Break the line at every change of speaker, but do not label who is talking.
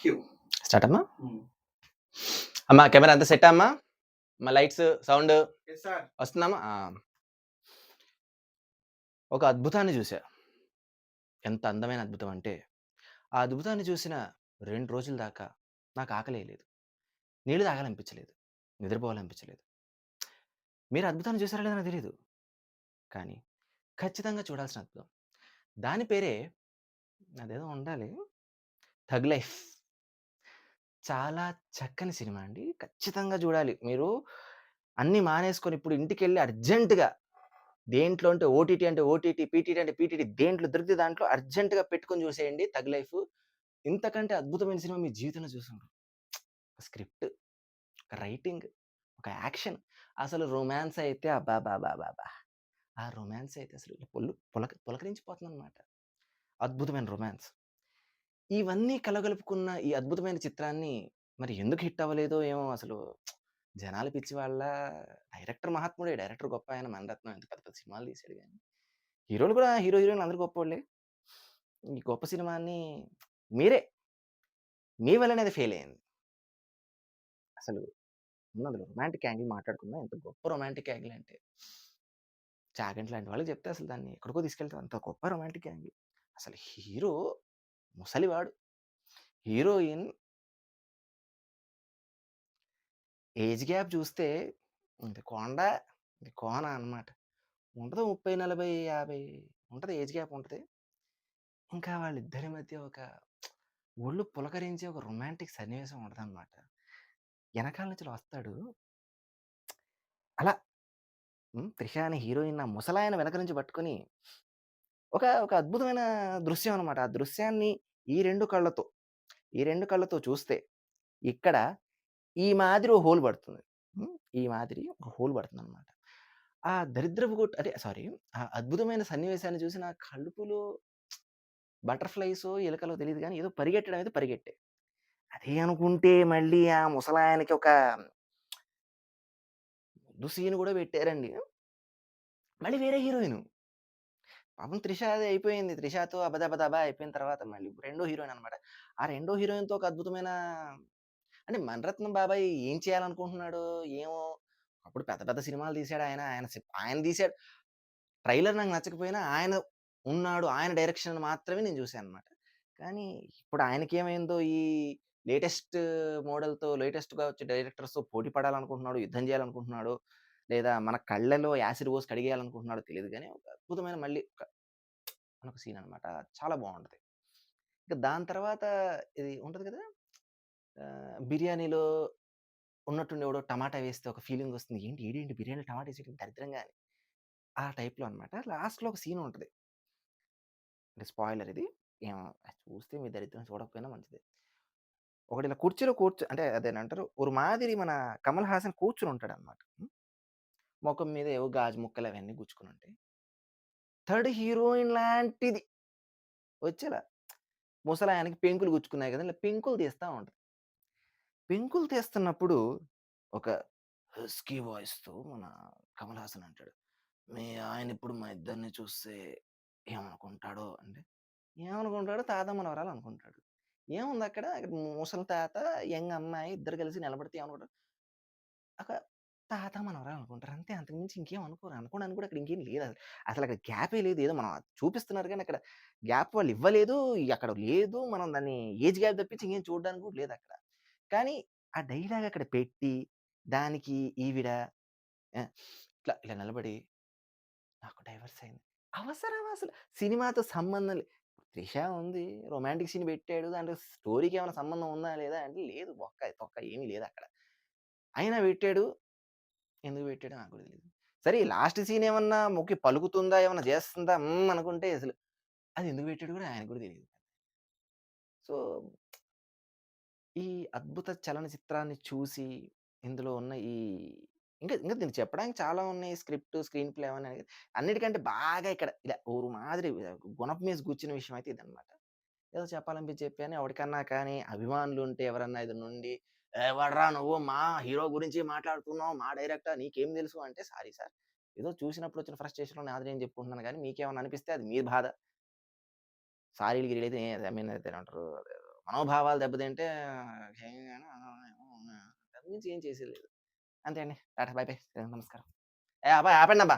Start అమ్మా. అమ్మా camera అంతా సెట్ అమ్మా? మా లైట్స్ సౌండ్ వస్తుందమ్మా. ఒక అద్భుతాన్ని చూసా ఎంత అందమైన అద్భుతం అంటే ఆ అద్భుతాన్ని చూసిన రెండు రోజుల దాకా నాకు ఆకలే లేదు. నీళ్ళు తాగాలనిపించలేదు. నిద్రపోవాలనిపించలేదు. మీరు అద్భుతాన్ని చూసారా లేదో నాకు తెలియదు కానీ ఖచ్చితంగా చూడాల్సిన అద్భుతం. దాని పేరే అదేదో ఉండాలి. Thug life. చాలా చక్కని సినిమా అండి. ఖచ్చితంగా చూడాలి. మీరు అన్నీ మానేసుకొని ఇప్పుడు ఇంటికి వెళ్ళి అర్జెంటుగా దేంట్లో అంటే ఓటీటీ అంటే ఓటీటీ పీటీటీ అంటే పీటీటీ దేంట్లో దొరికితే దాంట్లో అర్జెంటుగా పెట్టుకొని చూసేయండి తగ్ లైఫ్. ఇంతకంటే అద్భుతమైన సినిమా మీ జీవితంలో చూసారు స్క్రిప్ట్ ఒక రైటింగ్ ఒక యాక్షన్. అసలు రొమాన్స్ అయితే అబ్బా బాబా బాబా ఆ రొమాన్స్ అయితే అసలు పొల్లు పులక పులకరించిపోతుందనమాట అద్భుతమైన రొమాన్స్. ఇవన్నీ కలగలుపుకున్న ఈ అద్భుతమైన చిత్రాన్ని మరి ఎందుకు హిట్ అవ్వలేదో ఏమో అసలు జనాలు పిచ్చి వాళ్ళ డైరెక్టర్ మహాత్ముడే డైరెక్టర్ గొప్ప ఆయన మణరత్నం ఎంత పెద్ద పెద్ద సినిమాలు తీశాడు కానీ. హీరోలు కూడా హీరో హీరోయిన్ అందరూ గొప్పవాళ్ళే ఈ గొప్ప సినిమాని మీరే. మీ వల్లనే అది ఫెయిల్ అయింది. అసలు ఉన్నది రొమాంటిక్ యాంగిల్ మాట్లాడుకున్నా ఎంత గొప్ప రొమాంటిక్ యాంగిల్ అంటే. చాగంట్ లాంటి వాళ్ళకి చెప్తే అసలు దాన్ని ఎక్కడికో తీసుకెళ్తాం అంత గొప్ప రొమాంటిక్ యాంగిల్. అసలు హీరో ముసలివాడు. హీరోయిన్ ఏజ్ గ్యాప్ చూస్తే ఇది కొండ ఇది కోన అన్నమాట. ఉంటుంది ముప్పై నలభై యాభై ఉంటుంది ఏజ్ గ్యాప్ ఉంటుంది. ఇంకా వాళ్ళిద్దరి మధ్య ఒక ఒళ్ళు పులకరించే ఒక రొమాంటిక్ సన్నివేశం ఉంటుంది అనమాట వెనకాల నుంచి వస్తాడు అలా ఉమ్, త్రిష అనే హీరోయిన్ ఆ ముసలాయన వెనక నుంచి పట్టుకొని ఒక ఒక అద్భుతమైన దృశ్యం అనమాట ఆ దృశ్యాన్ని ఈ రెండు కళ్ళతో ఈ రెండు కళ్ళతో చూస్తే ఇక్కడ ఈ మాదిరి ఒక హోల్ పడుతుంది. ఈ మాదిరి ఒక హోల్ పడుతుంది అనమాట ఆ దరిద్రపు కొట్టు అదే సారీ ఆ అద్భుతమైన సన్నివేశాన్ని చూసి నా కడుపులో బటర్ఫ్లైస్ ఎలుకలో తెలియదు కానీ ఏదో పరిగెట్టడం అయితే పరిగెట్టే. అదే అనుకుంటే మళ్ళీ ఆ ముసలాయనకి ఒక ముద్దు సీన్ కూడా పెట్టారండి. మళ్ళీ వేరే హీరోయిన్. పాపం త్రిష అది అయిపోయింది. త్రిషతో అబదబదబా అయిపోయిన తర్వాత మళ్ళీ రెండో హీరోయిన్ అనమాట ఆ రెండో హీరోయిన్తో ఒక అద్భుతమైన అంటే మణరత్నం బాబాయ్ ఏం చేయాలనుకుంటున్నాడు ఏమో అప్పుడు పెద్ద పెద్ద సినిమాలు తీశాడు ఆయన. ఆయన ఆయన తీశాడు. ట్రైలర్ నాకు నచ్చకపోయినా ఆయన ఉన్నాడు. ఆయన డైరెక్షన్ మాత్రమే నేను చూశాను అనమాట కానీ ఇప్పుడు ఆయనకి ఏమైందో ఈ లేటెస్ట్ మోడల్తో లేటెస్ట్గా వచ్చే డైరెక్టర్స్తో పోటీ పడాలనుకుంటున్నాడు యుద్ధం చేయాలనుకుంటున్నాడు. లేదా మన కళ్ళలో యాసిడ్ పోసి కడిగేయాలనుకుంటున్నాడో తెలియదు కానీ ఒక అద్భుతమైన మళ్ళీ ఒక మనకు సీన్ అనమాట చాలా బాగుంటుంది. ఇంకా దాని తర్వాత ఇది ఉంటుంది కదా? బిర్యానీలో ఉన్నట్టుండి ఎవడో టమాటా వేస్తే ఒక ఫీలింగ్ వస్తుంది. ఏంటి ఏంటి బిర్యానీ టమాటా వేసి దరిద్రంగా అని. ఆ టైప్లో అనమాట లాస్ట్లో ఒక సీన్ ఉంటుంది. అంటే స్పాయిలర్ ఇది. ఏమో చూస్తే మీ దరిద్రం చూడకపోయినా మంచిది. ఒకటి ఇలా కుర్చీలో కూర్చో అంటే అదేనంటారు ఒక మాదిరి మన కమల్ హాసన్ కూర్చుని ఉంటాడు అనమాట ముఖం మీద ఏవో గాజు ముక్కలు అవన్నీ గుచ్చుకుని ఉంటాయి థర్డ్ హీరోయిన్ లాంటిది. వచ్చేలా ముసలాయనకి పెంకులు గుచ్చుకున్నాయి కదా ఇలా పెంకులు తీస్తూ ఉంటుంది. పెంకులు తీస్తున్నప్పుడు ఒక హస్కీ వాయిస్తో మన కమల్ హాసన్ అంటాడు మీ ఆయన ఇప్పుడు మా ఇద్దరిని చూస్తే ఏమనుకుంటాడో? అంటే ఏమనుకుంటాడో తాత మనవరాలు అనుకుంటాడు. ఏముంది అక్కడ ముసలి తాత యంగ్ అమ్మాయి ఇద్దరు కలిసి నిలబడితే ఏమనుకుంటారు? అక్కడ తాత మనవరాలు అనుకుంటారు అంతే అంతకుమించి ఇంకేం అనుకోరు. అనుకోవడానికి కూడా అక్కడ ఇంకేం లేదు. అసలు అసలు అక్కడ గ్యాపే లేదు. ఏదో మనం చూపిస్తున్నారు కానీ అక్కడ గ్యాప్ వాళ్ళు ఇవ్వలేదు. అక్కడ లేదు. మనం దాన్ని ఏజ్ గ్యాప్ తప్పించి ఇంకేం చూడడానికి కూడా లేదు అక్కడ. కానీ ఆ డైలాగ్ అక్కడ పెట్టి దానికి ఈవిడ ఆ, ఇట్లా ఇలా నిలబడి నాకు డైవర్స్ అయింది. అవసరం అసలు? సినిమాతో సంబంధం లేదు త్రిష ఉంది. రొమాంటిక్ సీన్ పెట్టాడు. దాంట్లో స్టోరీకి ఏమైనా సంబంధం ఉందా లేదా అంటే లేదు. ఒక్క తొక్క ఏమీ లేదు అక్కడ. అయినా పెట్టాడు. ఎందుకు పెట్టాడు నాకు కూడా తెలియదు సరే లాస్ట్ సీన్ ఏమన్నా మొక్కి పలుకుతుందా? ఏమన్నా చేస్తుందా? మ్మ్ అనుకుంటే అసలు అది ఎందుకు పెట్టాడు కూడా ఆయన కూడా తెలియదు సో ఈ అద్భుత చలనచిత్రాన్ని చూసి ఇందులో ఉన్న ఈ ఇంకా ఇంకా దీన్ని చెప్పడానికి చాలా ఉన్నాయి. స్క్రిప్ట్ స్క్రీన్ ప్లే అని అనేది. అన్నిటికంటే బాగా ఇక్కడ ఇలా ఊరు మాదిరి గుణపు మీద కూర్చున్న విషయం అయితే ఇదనమాట ఏదో చెప్పాలనిపించి చెప్పాను. ఎవరికన్నా కానీ అభిమానులు ఉంటే ఎవరన్నా ఇది నుండి ఎవడరా నువ్వు మా హీరో గురించి మాట్లాడుతున్నావు మా డైరెక్టర్ నీకేం తెలుసు అంటే సారీ సార్ ఏదో చూసినప్పుడు వచ్చిన ఫ్రస్ట్రేషన్లో నాది నేను చెప్పుకుంటున్నాను కానీ మీకేమైనా అనిపిస్తే అది మీ బాధ సారీలకి అయితే ఐ మీన్ అంటారు మనోభావాలు దెబ్బతింటే ఏం చేసేది లేదు. అంతే అండి. టాటా బాయ్ బాయ్ నమస్కారం. ఏ అబ్బాయి ఆపండబ్బా!